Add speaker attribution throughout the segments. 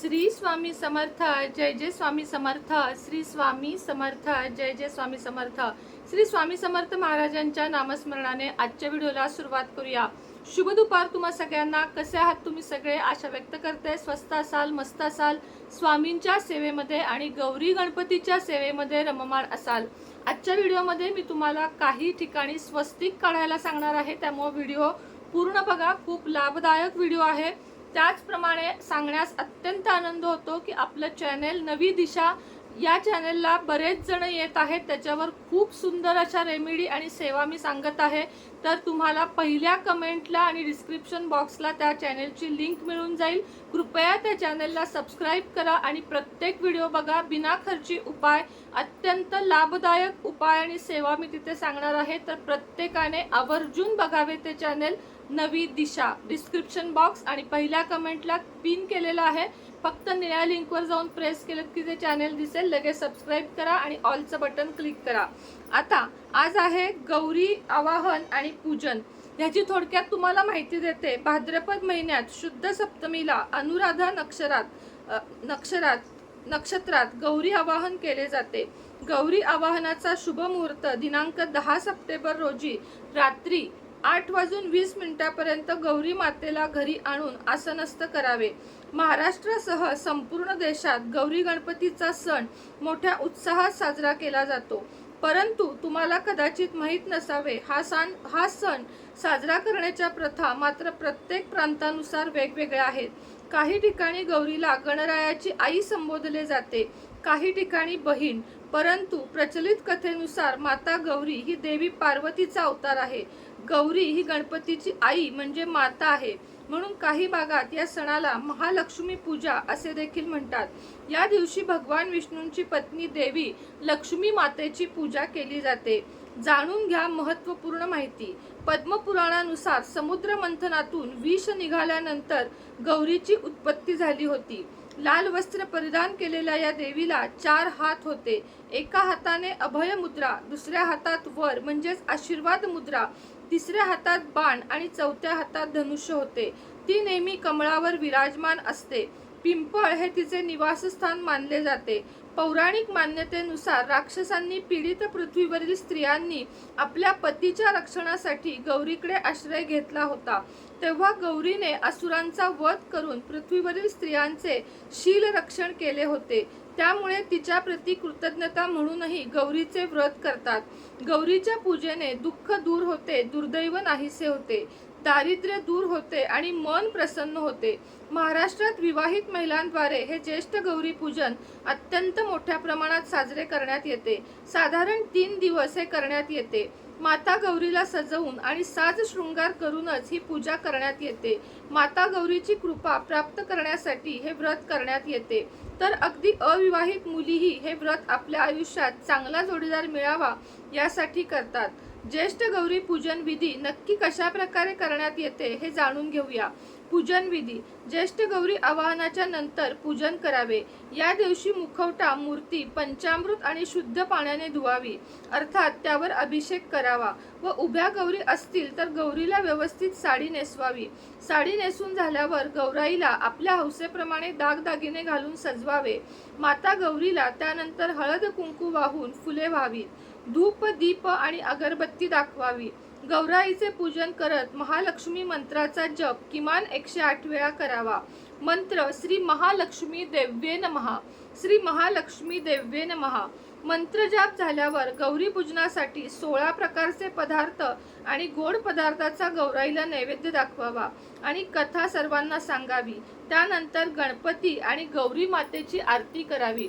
Speaker 1: श्री स्वामी समर्थ जय जय स्वामी समर्थ श्री स्वामी समर्थ जय जय स्वामी समर्थ. श्री स्वामी समर्थ महाराजांच्या नामस्मरणाने आजच्या व्हिडिओला सुरुवात करूया. शुभ दुपार तुम्हा सगळ्यांना. कसे आहात तुम्ही सगळे? आशा व्यक्त करते. स्वस्त असाल मस्त असाल स्वामींच्या सेवेमध्ये आणि गौरी गणपतीच्या सेवेमध्ये रममाण असाल. आजच्या व्हिडिओमध्ये मी तुम्हाला काही ठिकाणी स्वस्तिक काढायला सांगणार आहे. त्यामुळे व्हिडिओ पूर्ण बघा. खूप लाभदायक व्हिडिओ आहे. त्याचप्रमाणे सांगण्यास अत्यंत आनंद होतो की आपलं चॅनेल नवी दिशा या चॅनेलला बरेच जण येत आहेत. त्याच्यावर खूप सुंदर अशा रेमेडी आणि सेवा मी सांगत आहे. तर तुम्हाला पहिल्या कमेंटला आणि डिस्क्रिप्शन बॉक्सला त्या चॅनेलची लिंक मिळून जाईल. कृपया त्या चॅनेलला सबस्क्राईब करा आणि प्रत्येक व्हिडिओ बघा बिना खर्ची उपाय. अत्यंत लाभदायक उपाय आणि सेवा मी तिथे सांगणार आहे. तर प्रत्येकाने आवर्जून बघावे ते चॅनेल नवी दिशा. डिस्क्रिप्शन बॉक्स आणि पहिल्या कमेंटला पिन केलेलं आहे. फक्त निळ्या लिंकवर जाऊन प्रेस केलं की ते चॅनल दिसेल. लगेच सबस्क्राईब करा आणि ऑलचं बटन क्लिक करा. आता आज आहे गौरी आवाहन आणि पूजन. ह्याची थोडक्यात तुम्हाला माहिती देते. भाद्रपद महिन्यात शुद्ध सप्तमीला अनुराधा नक्षरात नक्षरात नक्षत्रात गौरी आवाहन केले जाते. गौरी आवाहनाचा शुभ मुहूर्त दिनांक दहा सप्टेंबर रोजी रात्री आठ वाजून वीस मिनिटापर्यंत गौरी मातेला घरी आणून आसनस्थ करावे. महाराष्ट्रासह संपूर्ण देशात गौरी गणपतीचा सण मोठ्या उत्साहात साजरा केला जातो. परंतु तुम्हाला कदाचित माहीत नसावे हा सण हा सण साजरा करण्याच्या प्रथा मात्र प्रत्येक प्रांतानुसार वेगवेगळ्या आहेत. काही ठिकाणी गौरीला गणरायाची आई संबोधले जाते काही ठिकाणी बहीण. परंतु प्रचलित कथेनुसार माता गौरी ही देवी पार्वतीचा अवतार आहे. गौरी ही गणपतीची आई म्हणजे माता आहे. म्हणून काही भागात या सणाला महालक्ष्मी पूजा असे देखील म्हणतात. या दिवशी भगवान विष्णूंची पत्नी देवी लक्ष्मी मातेची पूजा केली जाते. जाणून घ्या महत्त्वपूर्ण माहिती. पद्मपुराणानुसार समुद्र मंथनातून विष निघाल्यानंतर गौरीची उत्पत्ती झाली होती. लाल वस्त्र परिधान केलेल्या या देवीला चार हात होते. एका हाताने अभय मुद्रा दुसऱ्या हातात वर म्हणजेच आशीर्वाद मुद्रा तिसऱ्या हातात बाण आणि चौथ्या हातात धनुष्य होते. ती नेहमी कमळावर विराजमान असते. पिंपळ हे तिचे निवासस्थान मानले जाते. पौराणिक मान्यतेनुसार राक्षसांनी पीडित पृथ्वीवरील स्त्रियांनी आपल्या पतीच्या रक्षणासाठी गौरीकडे आश्रय घेतला होता. तेव्हा गौरीने असुरांचा वध करून पृथ्वीवरील स्त्रियांचे शील रक्षण केले होते. त्यामुळे तिच्या प्रती कृतज्ञता म्हणूनही गौरीचे व्रत करतात. गौरीच्या पूजेने दुःख दूर होते दुर्दैव नाहीसे होते. दारिद्र्य दूर होते आणि मन प्रसन्न होते. महाराष्ट्रात विवाहित महिलांद्वारे हे ज्येष्ठ गौरी पूजन अत्यंत मोठ्या प्रमाणात साजरे करण्यात येते. साधारण तीन दिवस हे करण्यात येते. माता गौरीला सजवून आणि साज शृंगार करूनच ही पूजा करण्यात येते. माता गौरीची कृपा प्राप्त करण्यासाठी हे व्रत करण्यात येते. तर अगदी अविवाहित मुलीही हे व्रत आपल्या आयुष्यात चांगला जोडीदार मिळावा यासाठी करतात. ज्येष्ठ गौरी पूजन विधी नक्की कशा प्रकारे करण्यात येते हे जाणून घेऊया. पूजन विधी. ज्येष्ठ गौरी आवाहनाच्या नंतर पूजन करावे. या दिवशी मुखवटा मूर्ती पंचामृत आणि शुद्ध पाण्याने धुवावी. अर्थात त्यावर अभिषेक करावा व उभ्या गौरी असतील तर गौरीला व्यवस्थित साडी नेसवावी. साडी नेसून झाल्यावर गौराईला आपल्या हौसेप्रमाणे दागदागिने घालून सजवावे. माता गौरीला त्यानंतर हळद कुंकू वाहून फुले व्हावी धूप दीप आणि अगरबत्ती दाखवावी. गौराईचे पूजन करत महालक्ष्मी मंत्राचा जप किमान एकशे आठ वेळा करावा. मंत्र श्री महालक्ष्मी देव्ये नमहा. श्री महालक्ष्मी देव्ये नमहा. मंत्र जाप झाल्यावर गौरी पूजनासाठी सोळा प्रकारचे पदार्थ आणि गोड पदार्थाचा गौराईला नैवेद्य दाखवावा आणि कथा सर्वांना सांगावी. त्यानंतर गणपती आणि गौरी मातेची आरती करावी.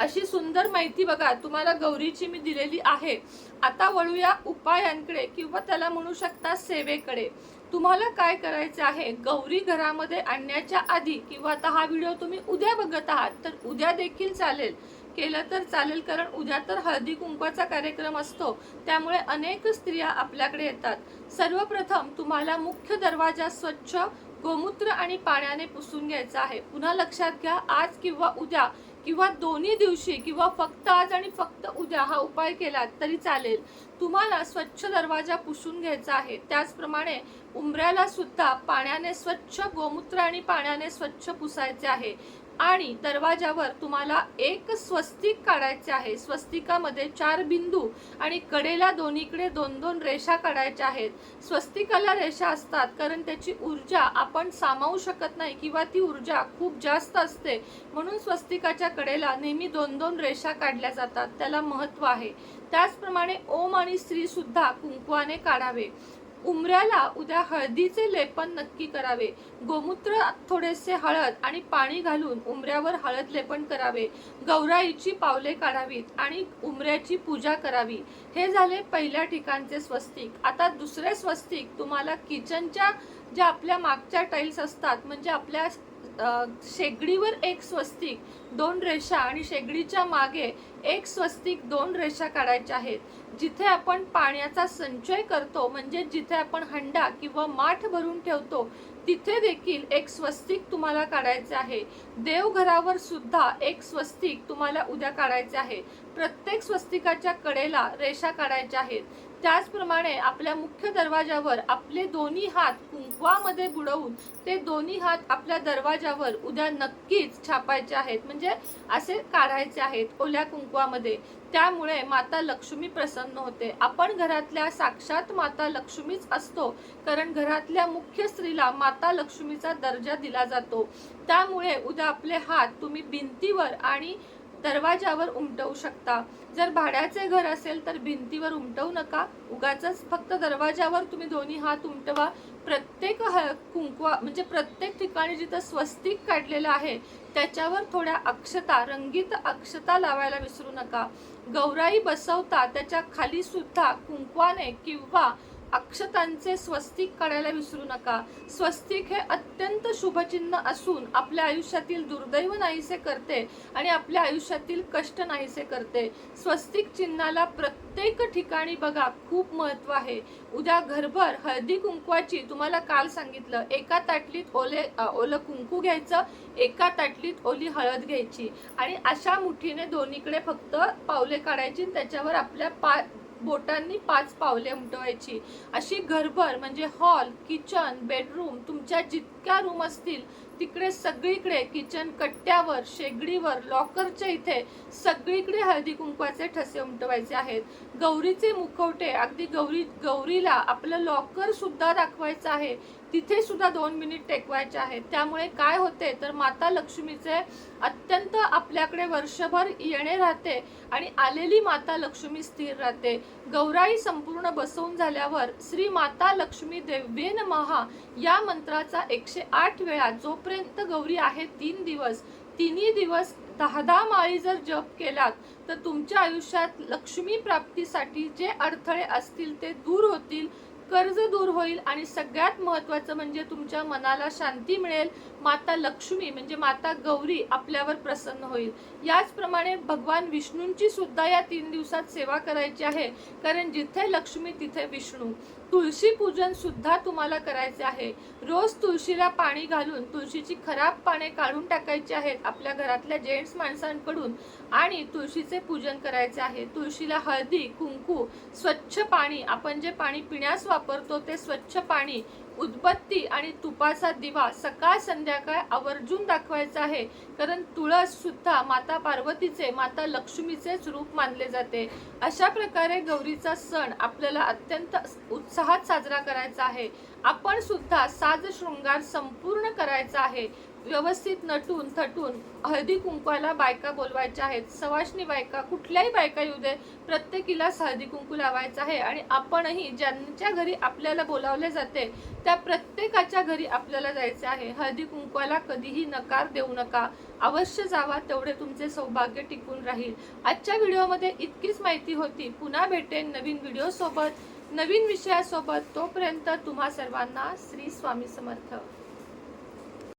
Speaker 1: अशी सुंदर माहिती बघा तुम्हाला गौरीची मी दिलेली आहे. आता वळूया उपायांकडे किंवा त्याला म्हणू शकता सेवेकडे. तुम्हाला काय करायचं आहे? गौरी घरामध्ये आणण्याच्या आधी किंवा आता हा व्हिडिओ तुम्ही उद्या बघत आहात तर उद्या देखील चालेल. केलं तर चालेल कारण उद्या तर हळदी कुंकवाचा कार्यक्रम असतो. त्यामुळे अनेक स्त्रिया आपल्याकडे येतात. सर्वप्रथम तुम्हाला मुख्य दरवाजा स्वच्छ गोमूत्र आणि पाण्याने पुसून घ्यायचा आहे. पुन्हा लक्षात घ्या आज किंवा उद्या किंवा दोन्ही दिवशी किंवा फक्त आज आणि फक्त उद्या हा उपाय केला तरी चालेल. तुम्हाला स्वच्छ दरवाजा पुसून घ्यायचा आहे. त्याचप्रमाणे उंबऱ्याला सुद्धा पाण्याने स्वच्छ गोमूत्र आणि पाण्याने स्वच्छ पुसायचे आहे. आणि दरवाजावर तुम्हाला एक स्वस्तिक काढायचे आहे. स्वस्तिकामध्ये चार बिंदू आणि कडेला दोन्हीकडे दोन दोन रेषा काढायच्या आहेत. स्वस्तिकाला रेषा असतात कारण त्याची ऊर्जा आपण सामावू शकत नाही किंवा ती ऊर्जा खूप जास्त असते. म्हणून स्वस्तिकाच्या कडेला नेहमी दोन दोन रेषा काढल्या जातात. त्याला महत्त्व आहे. त्याचप्रमाणे ओम आणि स्त्री सुद्धा कुंकवाने काढावे. उमऱ्याला उद्या हळदीचे लेपन नक्की करावे. गोमूत्र थोडेसे हळद आणि पाणी घालून उमऱ्यावर हळद लेपन करावे. गौराईची पावले काढावीत आणि उमऱ्याची पूजा करावी. हे झाले पहिल्या ठिकाणचे स्वस्तिक. आता दुसरे स्वस्तिक तुम्हाला किचनच्या ज्या आपल्या मागच्या टाईल्स असतात म्हणजे आपल्या शेगडीवर एक स्वस्तिक दोन रेषा आणि शेगडीच्या मागे एक स्वस्तिक दोन रेषा काढायच्या आहेत. जिथे आपण पाण्याचा संचय करतो म्हणजे जिथे आपण हंडा किंवा माठ भरून ठेवतो तिथे देखील एक स्वस्तिक तुम्हाला काढायचे आहे. देवघरावर सुद्धा एक स्वस्तिक तुम्हाला उद्या काढायचे आहे. प्रत्येक स्वस्तिकाच्या कडेला रेषा काढायच्या आहेत. त्याचप्रमाणे आपल्या मुख्य दरवाजावर आपले दोन्ही हात कुंकवामध्ये बुडवून ते दोन्ही हात आपल्या दरवाजावर उद्या नक्कीच छापायचे आहेत. म्हणजे असे काढायचे आहेत ओल्या कुंकवामध्ये. त्यामुळे माता लक्ष्मी प्रसन्न होते. आपण घरातल्या साक्षात माता लक्ष्मीच असतो कारण घरातल्या मुख्य स्त्रीला माता लक्ष्मीचा दर्जा दिला जातो. त्यामुळे उद्या आपले हात तुम्ही भिंतीवर आणि दरवाजावर उमटवू शकता. जर भाड्याचे घर असेल तर भिंतीवर उमटवू नका. उगाच फक्त दरवाजावर तुम्ही दोन्ही हात उमटवा. प्रत्येक ह- कुंकवा म्हणजे प्रत्येक ठिकाणी जिथं स्वस्तिक काढलेलं आहे त्याच्यावर थोड्या अक्षता रंगीत अक्षता लावायला विसरू नका. गौराई बसवता त्याच्याखाली सुद्धा कुंकवाने किंवा अक्षतांचे स्वस्तिक काढायला विसरू नका. स्वस्तिक हे अत्यंत शुभचिन्ह असून आपल्या आयुष्यातील दुर्दैव नाहीसे करते आणि आपल्या आयुष्यातील कष्ट नाहीसे करते. स्वस्तिक चिन्हाला प्रत्येक ठिकाणी बघा खूप महत्त्व आहे. उद्या घरभर हळदी कुंकवाची तुम्हाला काल सांगितलं एका ताटलीत ओले ओलं कुंकू घ्यायचं एका ताटलीत ओली हळद घ्यायची. आणि अशा मुठीने दोन्हीकडे फक्त पावले काढायची त्याच्यावर आपल्या पा बोटांनी पाच पावले उमटवायची. अशी घरभर म्हणजे हॉल किचन बेडरूम तुमच्या जितक्या रूम असतील तिकडे सगळीकडे किचन कट्ट्यावर शेगडीवर लॉकरच्या इथे सगळीकडे हळदी कुंकवाचे ठसे उमटवायचे आहेत. गौरीचे मुखवटे अगदी गौरी गौरीला आपलं लॉकर सुद्धा दाखवायचं आहे. तिथे सुद्धा दोन मिनिट टेकवायचे आहेत. त्यामुळे काय होते तर माता लक्ष्मीचे अत्यंत आपल्याकडे वर्षभर येणे राहते आणि आलेली माता लक्ष्मी स्थिर राहते. गौराई संपूर्ण बसवून झाल्यावर श्री माता लक्ष्मी देव्ये महा या मंत्राचा एकशे आठ वेळा जोपर्यंत गौरी आहे तीन दिवस तिन्ही दिवस दहा दहा माळी जर जप केलात तर तुमच्या आयुष्यात लक्ष्मी प्राप्तीसाठी जे अडथळे असतील ते दूर होतील कर्ज दूर होईल आणि सगळ्यात महत्वाचं म्हणजे तुमच्या मनाला शांती मिळेल. माता लक्ष्मी म्हणजे माता गौरी आपल्यावर प्रसन्न होईल. याचप्रमाणे भगवान विष्णूंची सुद्धा या तीन दिवसात सेवा करायची आहे. कारण जिथे लक्ष्मी तिथे विष्णू. तुळशी पूजन सुद्धा तुम्हाला करायचे आहे. रोज तुळशीला पाणी घालून तुळशीची खराब पाने काढून टाकायची आहेत आपल्या घरातल्या जेंट्स माणसांकडून आणि तुळशीचे पूजन करायचे आहे. तुळशीला हळदी कुंकू स्वच्छ पाणी आपण जे पाणी पिण्यास वापरतो ते स्वच्छ पाणी उदबत्ती आणि तुपाचा दिवा सकाळ संध्याकाळ आवर्जून दाखवायचा आहे. कारण तुळस सुद्धा माता पार्वतीचे माता लक्ष्मीचेच रूप मानले जाते. अशा प्रकारे गौरीचा सण आपल्याला अत्यंत उत्साहात साजरा करायचा आहे. आपण सुद्धा साज शृंगार संपूर्ण करायचा आहे. व्यवस्थित नटून थटून हळदी कुंकवाला बायका बोलवायच्या आहेत. सवाष्णी बायका कुठल्याही बायका येऊ दे प्रत्येकीलाच हळदी कुंकू लावायचं आहे आणि आपणही ज्यांच्या घरी आपल्याला बोलावले जाते त्या प्रत्येकाच्या घरी आपल्याला जायचे आहे. हळदी कुंकवाला कधीही नकार देऊ नका. अवश्य जावा तेवढे तुमचे सौभाग्य टिकून राहील. आजच्या व्हिडिओमध्ये इतकीच माहिती होती. पुन्हा भेटेन नवीन व्हिडिओसोबत नवीन विषयासोबत. तोपर्यंत तुम्हा सर्वांना श्री स्वामी समर्थ.